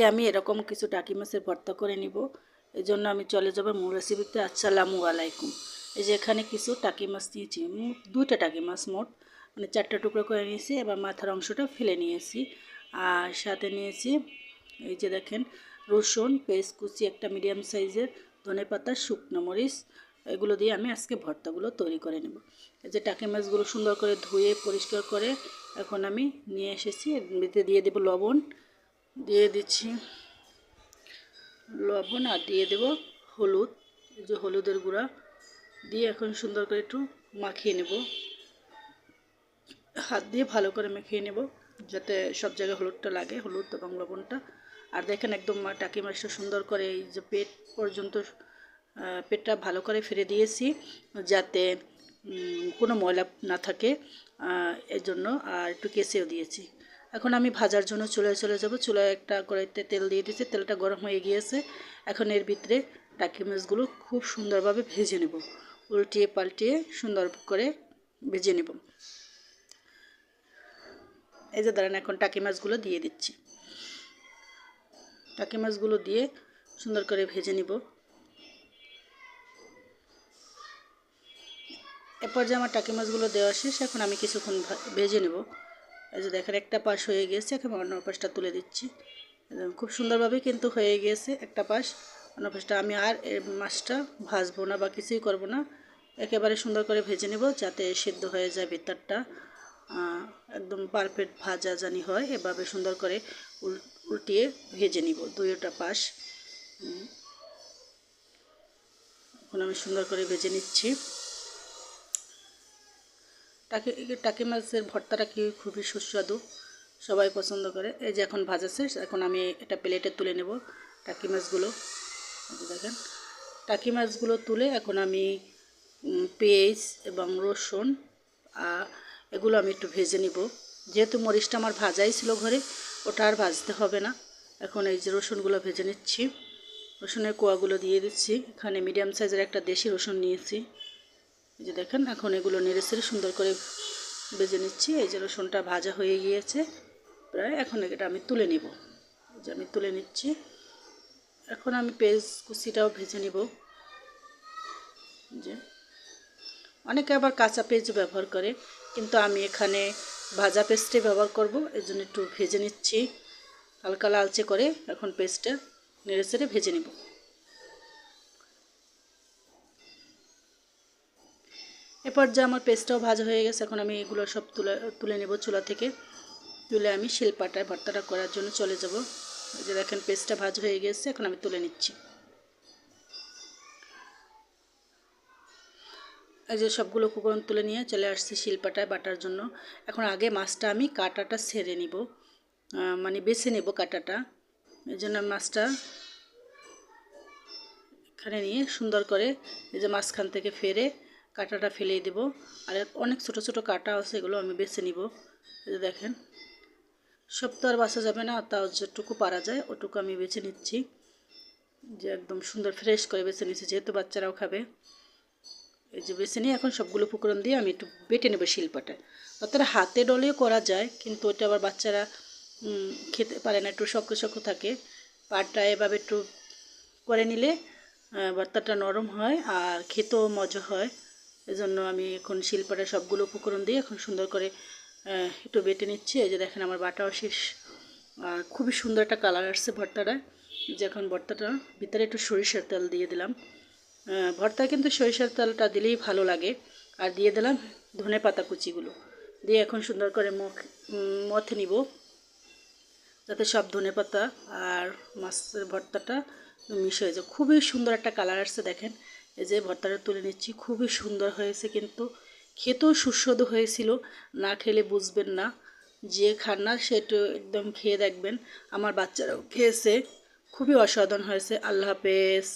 আজকে আমি এরকম কিছু টাকি মাছের ভর্তা করে নিব। এই জন্য আমি চলে যাব মূল রেসিপিতে আসসালামু আলাইকুম। এই যে এখানে কিছু টাকি মাছ নিয়েছি। দুইটা টাকি মাছ মোট। মানে চারটা টুকরো করে নিয়েছি। এবার মাথার অংশটা ফেলে নিয়েছি। আর সাথে নিয়েছি, এই যে দেখেন, রসুন, পেস্ট কুচি, একটা মিডিয়াম সাইজের ধনে পাতা, শুকনো মরিচ। এগুলো দিয়ে আমি আজকে ভর্তাগুলো তৈরি করে নেব। এই যে টাকি মাছগুলো সুন্দর করে ধুয়ে, পরিষ্কার করে এখন আমি নিয়ে এসেছি। দিয়ে দেবো লবণ। দিয়ে দিচ্ছি। লবণ আর দিয়ে দেব হলুদ, এই যে হলুদের গুঁড়া। দিয়ে এখন সুন্দর করে একটু মাখিয়ে নেব। হাত দিয়ে ভালো করে মাখিয়ে নেব, যাতে সব জায়গায় হলুদটা লাগে, হলুদ এবং লবণটা। আর দেখেন একদম টাকি মাছটা সুন্দর করে এই যে পেট পর্যন্ত পেটটা ভালো করে ফিরে দিয়েছি, যাতে কোনো ময়লা না থাকে এর জন্য আর একটু কেসেও দিয়েছি। এখন আমি ভাজার জন্য চুলায় চলে যাব। চুলায় একটা কড়াইতে তেল দিয়ে দিয়েছি। তেলটা গরম হয়ে গিয়েছে। এখন এর ভিতরে টাকি মাছগুলো খুব সুন্দরভাবে ভেজে নেব। উল্টিয়ে পাল্টিয়ে সুন্দর করে ভেজে নেব। এই যে দাঁড়ান, এখন টাকি মাছগুলো দিয়ে দিচ্ছি। টাকি মাছগুলো দিয়ে সুন্দর করে ভেজে নিব। এরপর যে আমার টাকি মাছগুলো দেওয়া শেষ, এখন আমি কিছুক্ষণ ভেজে নেব। এই যে দেখেন, একটা পাশ হয়ে গিয়েছে এখন অন্য পাশটা তুলে দিচ্ছি। খুব সুন্দরভাবে কিন্তু হয়ে গিয়েছে একটা পাশ। অন্য পাশটা আমি আর মাছটা ভাজবো না বা কিছুই করব না। একেবারে সুন্দর করে ভেজে নেব যাতে সেদ্ধ হয়ে যায় ভেতরটা। একদম পারফেক্ট ভাজা জানি হয়, এভাবে সুন্দর করে উল্টিয়ে ভেজে নিব দুইটা পাশ। এখন আমি সুন্দর করে ভেজে নিচ্ছি। টাকি টাকি মাছের ভর্তাটা কি খুবই সুস্বাদু, সবাই পছন্দ করে। এই যে এখন ভাজা শেষ, এখন আমি এটা প্লেটে তুলে নেব টাকি মাছগুলো। দেখেন, টাকি মাছগুলো তুলে এখন আমি পেঁয়াজ এবং রসুন এগুলো আমি একটু ভেজে নিব। যেহেতু মরিচটা আমার ভাজাই ছিল ঘরে, ওটা আর ভাজতে হবে না। এখন এই যে রসুনগুলো ভেজে নিচ্ছি। রসুনের কোয়াগুলো দিয়ে দিচ্ছি। এখানে মিডিয়াম সাইজের একটা দেশি রসুন নিয়েছি। এই যে দেখেন, এখন এগুলো নেড়ে সেড়ে সুন্দর করে বেজে নিচ্ছি। এই যে রসুনটা ভাজা হয়ে গিয়েছে, প্রায় এখন এটা আমি তুলে নিব। এই যে আমি তুলে নিচ্ছি। এখন আমি পেঁয়াজ কুচিটাও ভেজে নিব। যে। অনেকে আবার কাঁচা পেঁয়াজ ব্যবহার করে, কিন্তু আমি এখানে ভাজা পেস্টে ব্যবহার করব এই জন্য একটু ভেজে নিচ্ছি। হালকা লালচে করে এখন পেস্টটা নেড়ে সেড়ে ভেজে নিব। এরপর যে আমার পেস্টটাও ভাজা হয়ে গেছে, এখন আমি এগুলো সব তুলে তুলে নেব চুলা থেকে। তুলে আমি শিলপাটায় ভর্তাটা করার জন্য চলে যাব। যে দেখেন, পেস্টটা ভাজা হয়ে গেছে, এখন আমি তুলে নিচ্ছি। এই যে সবগুলো কুকরণ তুলে নিয়ে চলে আসছি শিলপাটায় বাটার জন্য। এখন আগে মাছটা আমি কাটাটা ছেড়ে নিব মানে বেছে নেব কাটাটা। এই জন্য মাছটা এখানে নিয়ে সুন্দর করে এই যে মাঝখান থেকে ফেরে কাঁটাটা ফেলেই দেব। আর অনেক ছোট ছোট কাটা আছে, এগুলো আমি বেছে নিব। দেখেন, সব তো আর বাসা যাবে না তাও যেটুকু পারা যায় ওটুকু আমি বেছে নিচ্ছি। যে একদম সুন্দর ফ্রেশ করে বেছে নিচ্ছি যেহেতু বাচ্চারাও খাবে। এই যে বেছে নিয়ে এখন সবগুলো পুকুরন দিয়ে আমি একটু বেটে নেব শিল্পাটায়। অর্থাৎ হাতে ডলেও করা যায়, কিন্তু ওটা আবার বাচ্চারা খেতে পারে না, একটু শক্ত শক্ত থাকে। পাটটা এভাবে একটু করে নিলে ভর্তাটা নরম হয় আর খেতেও মজা হয়। এজন্য আমি এখন শিল্পাটা সবগুলো উপকরণ দিয়ে এখন সুন্দর করে একটু বেটে নিচ্ছি। এই যে দেখেন আমার বাটাও শেষ। আর খুবই সুন্দর একটা কালার আসছে ভর্তাটায় যে এখন ভর্তাটা ভিতরে একটু সরিষার তেল দিয়ে দিলাম। ভর্তা কিন্তু সরিষার তেলটা দিলেই ভালো লাগে। আর দিয়ে দিলাম ধনে পাতা কুচিগুলো। দিয়ে এখন সুন্দর করে মুখ, মথে নিব। যাতে সব ধনে পাতা আর মাছের ভর্তাটা মিশ যায়। খুবই সুন্দর একটা কালার আসছে দেখেন। এই যে ভর্তাটা তুলে নিচ্ছি, খুবই সুন্দর হয়েছে কিন্তু। খেতেও সুস্বাদু হয়েছিল, না খেলে বুঝবেন না। যে খান না সেটা একদম খেয়ে দেখবেন। আমার বাচ্চারাও খেয়েছে, খুবই অসাধারণ হয়েছে। আল্লাহ হাফেজ।